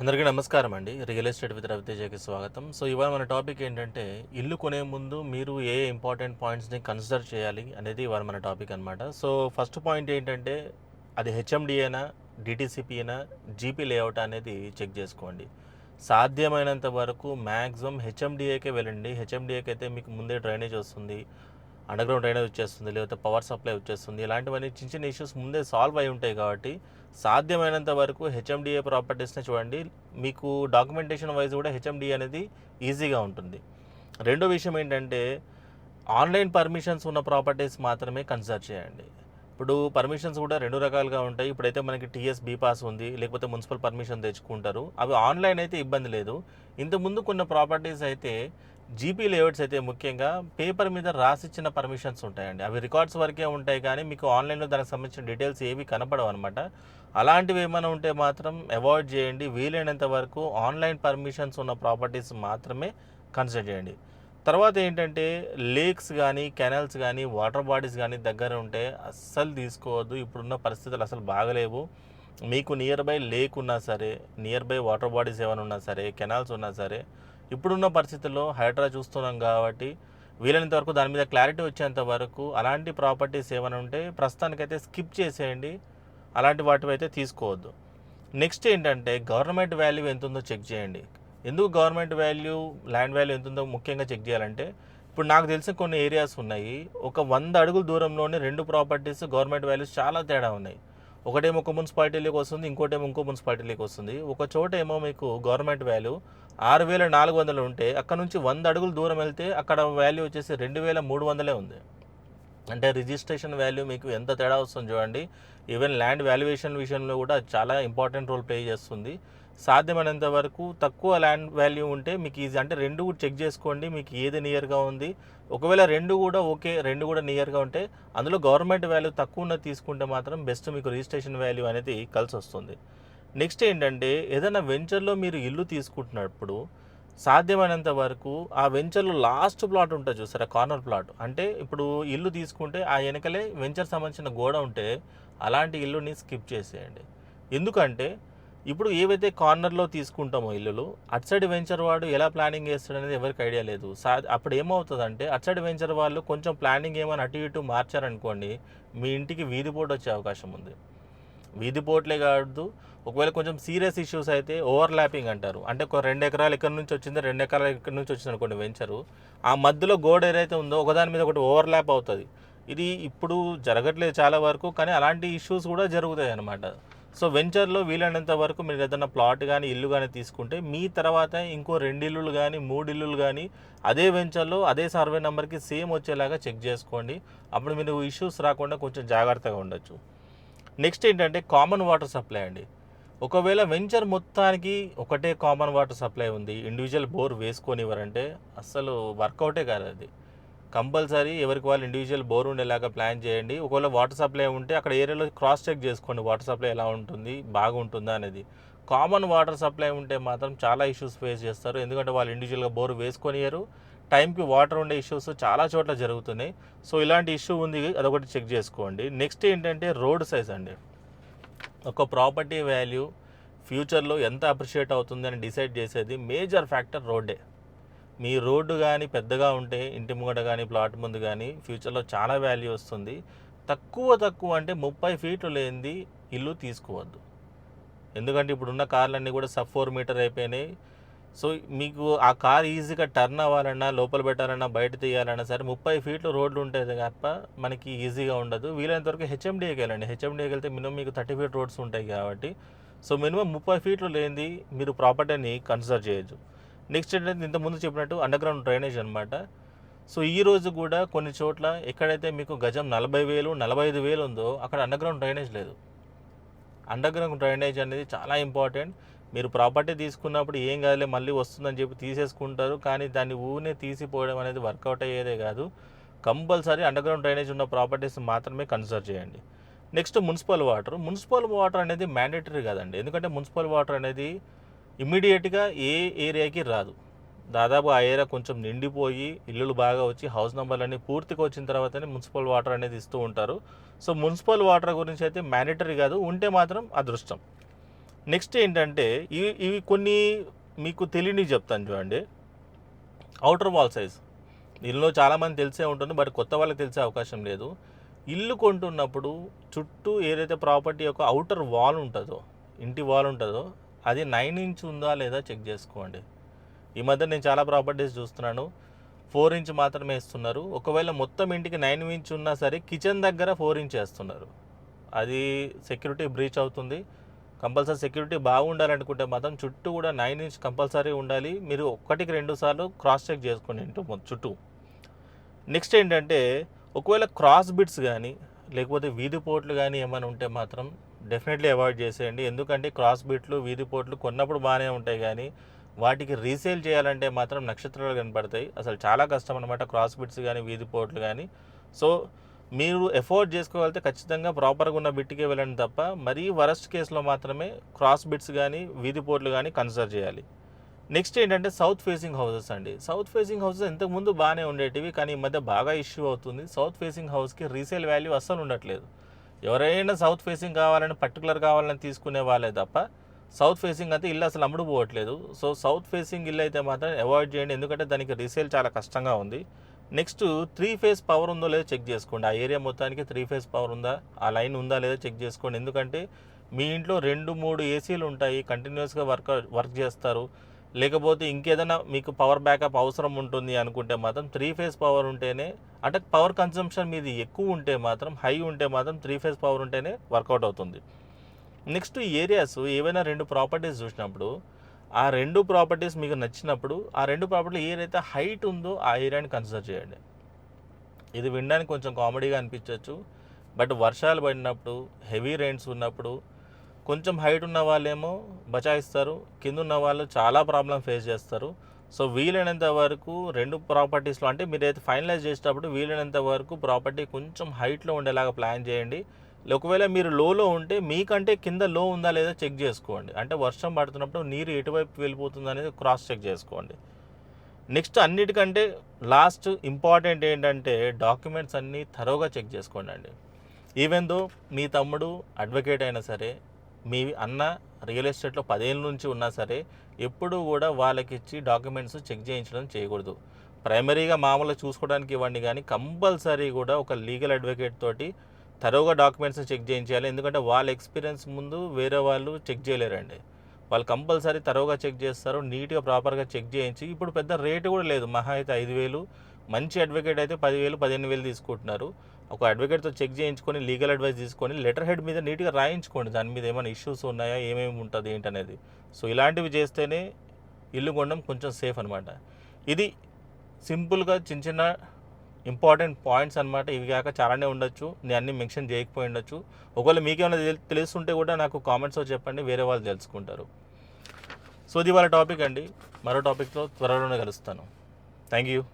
అందరికీ నమస్కారం అండి. రియల్ ఎస్టేట్ విత్ రవితేజకి స్వాగతం. సో ఇవాళ మన టాపిక్ ఏంటంటే ఇల్లు కొనే ముందు మీరు ఏ ఇంపార్టెంట్ పాయింట్స్ని కన్సిడర్ చేయాలి అనేది ఇవాళ మన టాపిక్ అనమాట సో ఫస్ట్ పాయింట్ ఏంటంటే అది హెచ్ఎండిఏనా డిటీసీపీనా జీపీ లేఅవుట్ అనేది చెక్ చేసుకోండి. సాధ్యమైనంత వరకు మ్యాక్సిమం హెచ్ఎండిఏకే వెళ్ళండి. హెచ్ఎండిఏకి అయితే మీకు ముందే డ్రైనేజ్ వస్తుంది. అండర్గ్రౌండ్ డ్రైనేజ్ వచ్చేస్తుంది లేకపోతే పవర్ సప్లై వచ్చేస్తుంది ఇలాంటివన్నీ చిన్న చిన్న ఇష్యూస్ ముందే సాల్వ్ అయి ఉంటాయి కాబట్టి సాధ్యమైనంత వరకు హెచ్ఎండిఏ ప్రాపర్టీస్ని చూడండి. మీకు డాక్యుమెంటేషన్ వైజ్ కూడా హెచ్ఎండిఏ అనేది ఈజీగా ఉంటుంది. రెండో విషయం ఏంటంటే ఆన్లైన్ పర్మిషన్స్ ఉన్న ప్రాపర్టీస్ మాత్రమే కన్సిడర్ చేయండి. ఇప్పుడు పర్మిషన్స్ కూడా రెండు రకాలుగా ఉంటాయి. ఇప్పుడైతే మనకి టీఎస్ బీ పాస్ ఉంది లేకపోతే మున్సిపల్ పర్మిషన్ తెచ్చుకుంటారు. అవి ఆన్లైన్ అయితే ఇబ్బంది లేదు. ఇంతకుముందు కొన్ని ప్రాపర్టీస్ అయితే జీపీ లేఅవుట్స్ అయితే ముఖ్యంగా పేపర్ మీద రాసిచ్చిన పర్మిషన్స్ ఉంటాయండి. అవి రికార్డ్స్ వరకే ఉంటాయి కానీ మీకు ఆన్లైన్లో దానికి సంబంధించిన డీటెయిల్స్ ఏవి కనపడవు అనమాట అలాంటివి ఏమైనా ఉంటే మాత్రం అవాయిడ్ చేయండి. వీలైనంత వరకు ఆన్లైన్ పర్మిషన్స్ ఉన్న ప్రాపర్టీస్ మాత్రమే కన్సిడర్ చేయండి. తర్వాత ఏంటంటే లేక్స్ కానీ కెనాల్స్ కానీ వాటర్ బాడీస్ కానీ దగ్గర ఉంటే అస్సలు తీసుకోవద్దు. ఇప్పుడున్న పరిస్థితులు అసలు బాగలేవు. మీకు నియర్ బై లేక్ ఉన్నా సరే నియర్ బై వాటర్ బాడీస్ ఏమైనా ఉన్నా సరే కెనాల్స్ ఉన్నా సరే ఇప్పుడున్న పరిస్థితుల్లో హైడ్రా చూస్తున్నాం కాబట్టి వీలైనంత వరకు దాని మీద క్లారిటీ వచ్చేంత వరకు అలాంటి ప్రాపర్టీస్ ఏమైనా ఉంటే ప్రస్తుతానికైతే స్కిప్ చేసేయండి. అలాంటి వాటివి అయితే తీసుకోవద్దు. నెక్స్ట్ ఏంటంటే గవర్నమెంట్ వాల్యూ ఎంత ఉందో చెక్ చేయండి. ఎందుకు గవర్నమెంట్ వాల్యూ ల్యాండ్ వాల్యూ ఎంత ఉందో ముఖ్యంగా చెక్ చేయాలంటే ఇప్పుడు నాకు తెలిసిన కొన్ని ఏరియాస్ ఉన్నాయి. ఒక వంద అడుగుల దూరంలోనే రెండు ప్రాపర్టీస్ గవర్నమెంట్ వాల్యూస్ చాలా తేడా ఉన్నాయి. ఒకటేమో ఒక మున్సిపాలిటీలోకి వస్తుంది ఇంకోటేమో ఇంకో మున్సిపాలిటీలోకి వస్తుంది. ఒక చోట ఏమో మీకు గవర్నమెంట్ వాల్యూ ఆరు వేల నాలుగు వందలు ఉంటే అక్కడ నుంచి వంద అడుగులు దూరం వెళ్తే అక్కడ వాల్యూ వచ్చేసి రెండు వేల మూడు వందలే ఉంది. అంటే రిజిస్ట్రేషన్ వాల్యూ మీకు ఎంత తేడా వస్తుంది చూడండి. ఈవెన్ ల్యాండ్ వాల్యుయేషన్ విషయంలో కూడా చాలా ఇంపార్టెంట్ రోల్ ప్లే చేస్తుంది. సాధ్యమైనంత వరకు తక్కువ ల్యాండ్ వాల్యూ ఉంటే మీకు ఈజీ. అంటే రెండు కూడా చెక్ చేసుకోండి మీకు ఏది నియర్గా ఉంది. ఒకవేళ రెండు కూడా ఓకే రెండు కూడా నియర్గా ఉంటే అందులో గవర్నమెంట్ వాల్యూ తక్కువ ఉన్నది తీసుకుంటే మాత్రం బెస్ట్ మీకు రిజిస్ట్రేషన్ వాల్యూ అనేది కలిసి వస్తుంది నెక్స్ట్ ఏంటంటే ఏదైనా వెంచర్లో మీరు ఇల్లు తీసుకుంటున్నప్పుడు సాధ్యమైనంత వరకు ఆ వెంచర్లో లాస్ట్ ప్లాట్ ఉంటుంది చూసారా కార్నర్ ప్లాట్. అంటే ఇప్పుడు ఇల్లు తీసుకుంటే ఆ వెనకలే వెంచర్ సంబంధించిన గోడ ఉంటే అలాంటి ఇల్లుని స్కిప్ చేసేయండి. ఎందుకంటే ఇప్పుడు ఏవైతే కార్నర్లో తీసుకుంటామో ఇల్లులు అటు సైడ్ వెంచర్ వాడు ఎలా ప్లానింగ్ చేస్తాడు అనేది ఎవరికి ఐడియా లేదు. సా అప్పుడు ఏమవుతుందంటే అటు సైడ్ వెంచర్ వాళ్ళు కొంచెం ప్లానింగ్ ఏమైనా అటు ఇటు మార్చారనుకోండి మీ ఇంటికి వీధి పోటు వచ్చే అవకాశం ఉంది. వీధి పోట్లే కాదు ఒకవేళ కొంచెం సీరియస్ ఇష్యూస్ అయితే ఓవర్ ల్యాపింగ్ అంటారు. అంటే ఒక రెండు ఎకరాలు ఎక్కడి నుంచి వచ్చిందో రెండు ఎకరాలు ఎక్కడి నుంచి వచ్చింది అనుకోండి వెంచరు. ఆ మధ్యలో గోడ ఏదైతే ఉందో ఒకదాని మీద ఒకటి ఓవర్ ల్యాప్ అవుతుంది. ఇది ఇప్పుడు జరగట్లేదు చాలా వరకు కానీ అలాంటి ఇష్యూస్ కూడా జరుగుతాయి అన్నమాట సో వెంచర్లో వీలైనంత వరకు మీరు ఏదైనా ప్లాట్ కానీ ఇల్లు కానీ తీసుకుంటే మీ తర్వాత ఇంకో రెండు ఇల్లులు కానీ మూడు ఇల్లులు కానీ అదే వెంచర్లో అదే సర్వే నెంబర్కి సేమ్ వచ్చేలాగా చెక్ చేసుకోండి. అప్పుడు మీరు ఇష్యూస్ రాకుండా కొంచెం జాగ్రత్తగా ఉండొచ్చు. నెక్స్ట్ ఏంటంటే కామన్ వాటర్ సప్లై అండి. ఒకవేళ వెంచర్ మొత్తానికి ఒకటే కామన్ వాటర్ సప్లై ఉంది ఇండివిజువల్ బోర్ వేసుకొనివ్వరంటే అస్సలు వర్కౌటే కాదు అది. కంపల్సరీ ఎవరికి వాళ్ళు ఇండివిజువల్ బోర్ ఉండేలాగా ప్లాన్ చేయండి. ఒకవేళ వాటర్ సప్లై ఉంటే అక్కడ ఏరియాలో క్రాస్ చెక్ చేసుకోండి వాటర్ సప్లై ఎలా ఉంటుంది బాగుంటుందా అనేది. కామన్ వాటర్ సప్లై ఉంటే మాత్రం చాలా ఇష్యూస్ ఫేస్ చేస్తారు. ఎందుకంటే వాళ్ళు ఇండివిజువల్గా బోర్ వేసుకొనియరు టైంకి వాటర్ ఉండే ఇష్యూస్ చాలా చోట్ల జరుగుతున్నాయి. సో ఇలాంటి ఇష్యూ ఉంది అదొకటి చెక్ చేసుకోండి. నెక్స్ట్ ఏంటంటే రోడ్ సైజ్ అండి. ఒక ప్రాపర్టీ వాల్యూ ఫ్యూచర్లో ఎంత అప్రిషియేట్ అవుతుంది అని డిసైడ్ చేసేది మేజర్ ఫ్యాక్టర్ రోడ్డే మీ రోడ్డు కానీ పెద్దగా ఉంటే ఇంటి ముంగట కానీ ప్లాట్ ముందు కానీ ఫ్యూచర్లో చాలా వాల్యూ వస్తుంది. తక్కువ తక్కువ అంటే ముప్పై ఫీట్లు లేనిది ఇల్లు తీసుకోవద్దు. ఎందుకంటే ఇప్పుడున్న కార్లన్నీ కూడా సబ్ ఫోర్ మీటర్ అయిపోయినాయి. సో మీకు ఆ కార్ ఈజీగా టర్న్ అవ్వాలన్నా లోపల పెట్టాలన్నా బయట తీయాలన్నా సరే ముప్పై ఫీట్లు రోడ్లు ఉంటాయి తప్ప మనకి ఈజీగా ఉండదు. వీలైనంత వరకు హెచ్ఎండిఏకి వెళ్ళండి. హెచ్ఎండిఏకి వెళ్తే మినిమం మీకు థర్టీ ఫీట్ రోడ్స్ ఉంటాయి కాబట్టి. సో మినిమం ముప్పై ఫీట్లు లేనిది మీరు ప్రాపర్టీని కన్సిడర్ చేయొచ్చు నెక్స్ట్ ఏంటంటే ఇంతకుముందు చెప్పినట్టు అండర్ గ్రౌండ్ డ్రైనేజ్ అనమాట సో ఈ రోజు కూడా కొన్ని చోట్ల ఎక్కడైతే మీకు గజం నలభై వేలు నలభై ఐదు వేలు ఉందో అక్కడ అండర్ గ్రౌండ్ డ్రైనేజ్ లేదు. అండర్ గ్రౌండ్ డ్రైనేజ్ అనేది చాలా ఇంపార్టెంట్ మీరు ప్రాపర్టీ తీసుకున్నప్పుడు ఏం కాదులే మళ్ళీ వస్తుందని చెప్పి తీసేసుకుంటారు. కానీ దాన్ని ఊనే తీసిపోవడం అనేది వర్కౌట్ అయ్యేదే కాదు. కంపల్సరీ అండర్ గ్రౌండ్ డ్రైనేజ్ ఉన్న ప్రాపర్టీస్ మాత్రమే కన్సిడర్ చేయండి. Next municipal water municipal water అనేది మ్యాండేటరీ కాదండి. ఎందుకంటే మున్సిపల్ వాటర్ అనేది ఇమ్మీడియట్గా ఏ ఏరియాకి రాదు. దాదాపు ఆ ఏరియా కొంచెం నిండిపోయి ఇల్లులు బాగా వచ్చి హౌస్ నెంబర్లన్నీ పూర్తిగా వచ్చిన తర్వాతనే మున్సిపల్ వాటర్ అనేది ఇస్తూ ఉంటారు. సో మున్సిపల్ వాటర్ గురించి అయితే మ్యాండేటరీ కాదు ఉంటే మాత్రం అదృష్టం. నెక్స్ట్ ఏంటంటే ఇవి ఇవి కొన్ని మీకు తెలియని చెప్తాను చూడండి. Outer wall size. ఇల్లు చాలామంది తెలిసే ఉంటుంది బట్ కొత్త వాళ్ళకి తెలిసే అవకాశం లేదు. ఇల్లు కొంటున్నప్పుడు చుట్టూ ఏదైతే ప్రాపర్టీ యొక్క అవుటర్ వాల్ ఉంటుందో ఇంటి వాల్ ఉంటుందో అది నైన్ ఇంచ్ ఉందా లేదా చెక్ చేసుకోండి. ఈ మధ్య నేను చాలా ప్రాపర్టీస్ చూస్తున్నాను. ఫోర్ ఇంచ్ మాత్రమే ఇస్తున్నారు ఒకవేళ మొత్తం ఇంటికి నైన్ ఇంచ్ ఉన్నా సరే కిచెన్ దగ్గర ఫోర్ ఇంచ్ వేస్తున్నారు. అది సెక్యూరిటీ బ్రీచ్ అవుతుంది. కంపల్సరీ సెక్యూరిటీ బాగుండాలనుకుంటే మాత్రం చుట్టూ కూడా నైన్ ఇంచ్ కంపల్సరీ ఉండాలి. మీరు ఒక్కటికి రెండు సార్లు క్రాస్ చెక్ చేసుకోండి ఇంటూ చుట్టూ. నెక్స్ట్ ఏంటంటే ఒకవేళ క్రాస్ బిట్స్ కానీ లేకపోతే వీధి పోట్లు కానీ ఏమైనా ఉంటే మాత్రం డెఫినెట్లీ అవాయిడ్ చేసేయండి. ఎందుకంటే క్రాస్ బిట్లు వీధి పోట్లు కొన్నప్పుడు బాగానే ఉంటాయి కానీ వాటికి రీసేల్ చేయాలంటే మాత్రం నక్షత్రాలు కనపడతాయి. అసలు చాలా కష్టం అనమాట క్రాస్ బిట్స్ కానీ వీధి పోట్లు కానీ. సో మీరు ఎఫోర్డ్ చేసుకోగలిగితే ఖచ్చితంగా ప్రాపర్గా ఉన్న బిట్కే వెళ్ళండి తప్ప మరీ వరస్ట్ కేసులో మాత్రమే క్రాస్ బిట్స్ కానీ వీధి పోట్లు కానీ కన్సిడర్ చేయాలి. నెక్స్ట్ ఏంటంటే సౌత్ ఫేసింగ్ హౌసెస్ అండి. సౌత్ ఫేసింగ్ హౌసెస్ ఇంతకుముందు బాగానే ఉండేటివి కానీ ఈ మధ్య బాగా ఇష్యూ అవుతుంది. సౌత్ ఫేసింగ్ హౌస్కి రీసేల్ వాల్యూ అస్సలు ఉండట్లేదు. ఎవరైనా సౌత్ ఫేసింగ్ కావాలని పర్టికులర్ కావాలని తీసుకునే వాళ్ళే తప్ప సౌత్ ఫేసింగ్ అయితే ఇల్లు అసలు అమ్ముడు పోవట్లేదు. సో సౌత్ ఫేసింగ్ ఇల్లు అయితే మాత్రం అవాయిడ్ చేయండి. ఎందుకంటే దానికి రీసేల్ చాలా కష్టంగా ఉంది. నెక్స్ట్ త్రీ ఫేస్ పవర్ ఉందో లేదో చెక్ చేసుకోండి. ఆ ఏరియా మొత్తానికి త్రీ ఫేస్ పవర్ ఉందా ఆ లైన్ ఉందా లేదో చెక్ చేసుకోండి. ఎందుకంటే మీ ఇంట్లో రెండు మూడు ఏసీలు ఉంటాయి. కంటిన్యూస్గా వర్క్ వర్క్ చేస్తారు. లేకపోతే ఇంకేదైనా మీకు పవర్ బ్యాకప్ అవసరం ఉంటుంది అనుకుంటే మాత్రం త్రీ ఫేస్ పవర్ ఉంటేనే అంటే పవర్ కన్సంప్షన్ మీది ఎక్కువ ఉంటే మాత్రం హై ఉంటే మాత్రం త్రీ ఫేస్ పవర్ ఉంటేనే వర్కౌట్ అవుతుంది. నెక్స్ట్ ఏరియాస్ ఏవైనా రెండు ప్రాపర్టీస్ చూసినప్పుడు ఆ రెండు ప్రాపర్టీస్ మీకు నచ్చినప్పుడు ఆ రెండు ప్రాపర్టీలు ఏదైతే హైట్ ఉందో ఆ ఏరియాని కన్సిడర్ చేయండి. ఇది వినడానికి కొంచెం కామెడీగా అనిపించవచ్చు బట్ వర్షాలు పడినప్పుడు హెవీ రెయిన్స్ ఉన్నప్పుడు కొంచెం హైట్ ఉన్న వాళ్ళేమో బచాయిస్తారు. కింద ఉన్న వాళ్ళు చాలా ప్రాబ్లం ఫేస్ చేస్తారు. సో వీలైనంత వరకు రెండు ప్రాపర్టీస్లో అంటే మీరు అయితే ఫైనలైజ్ చేసేటప్పుడు వీలైనంత వరకు ప్రాపర్టీ కొంచెం హైట్లో ఉండేలాగా ప్లాన్ చేయండి. ఒకవేళ మీరు లోలో ఉంటే మీకంటే కింద లో ఉందా లేదా చెక్ చేసుకోండి. అంటే వర్షం పడుతున్నప్పుడు నీరు ఎటువైపు వెళ్ళిపోతుంది అనేది క్రాస్ చెక్ చేసుకోండి. నెక్స్ట్ అన్నిటికంటే లాస్ట్ ఇంపార్టెంట్ ఏంటంటే డాక్యుమెంట్స్ అన్నీ తరోగా చెక్ చేసుకోండి అండి. ఈవెన్ దో మీ తమ్ముడు అడ్వకేట్ అయినా సరే మీ అన్న రియల్ ఎస్టేట్లో పదేళ్ళ నుంచి ఉన్నా సరే ఎప్పుడూ కూడా వాళ్ళకి ఇచ్చి డాక్యుమెంట్స్ చెక్ చేయించడం చేయకూడదు. ప్రైమరీగా మామూలుగా చూసుకోవడానికి ఇవ్వండి కానీ కంపల్సరీ కూడా ఒక లీగల్ అడ్వకేట్ తోటి తరువుగా డాక్యుమెంట్స్ చెక్ చేయించాలి. ఎందుకంటే వాళ్ళ ఎక్స్పీరియన్స్ ముందు వేరే వాళ్ళు చెక్ చేయలేరండి. వాళ్ళు కంపల్సరీ తరువుగా చెక్ చేస్తారు. నీట్గా ప్రాపర్గా చెక్ చేయించి ఇప్పుడు పెద్ద రేటు కూడా లేదు. మహా అయితే ఐదు వేలు మంచి అడ్వకేట్ అయితే పదివేలు పదిహేను వేలు తీసుకుంటున్నారు. ఒక అడ్వకేట్తో చెక్ చేయించుకొని లీగల్ అడ్వైస్ తీసుకొని లెటర్ హెడ్ మీద నీట్గా రాయించుకోండి. దాని మీద ఏమైనా ఇష్యూస్ ఉన్నాయా ఏమేమి ఉంటుంది ఏంటనేది. సో ఇలాంటివి చేస్తేనే ఇల్లు కొనడం కొంచెం సేఫ్ అనమాట ఇది సింపుల్గా చిన్న చిన్న ఇంపార్టెంట్ పాయింట్స్ అనమాట ఇవి కాక చాలానే ఉండొచ్చు. నేను అన్ని మెన్షన్ చేయకపోయి ఉండొచ్చు. ఒకవేళ మీకేమైనా తెలి- తెలుస్తుంటే కూడా నాకు కామెంట్స్లో చెప్పండి. వేరే వాళ్ళు తెలుసుకుంటారు. సో ఇది వాళ్ళ టాపిక్ అండి. మరో టాపిక్తో త్వరలోనే కలుస్తాను. Thank you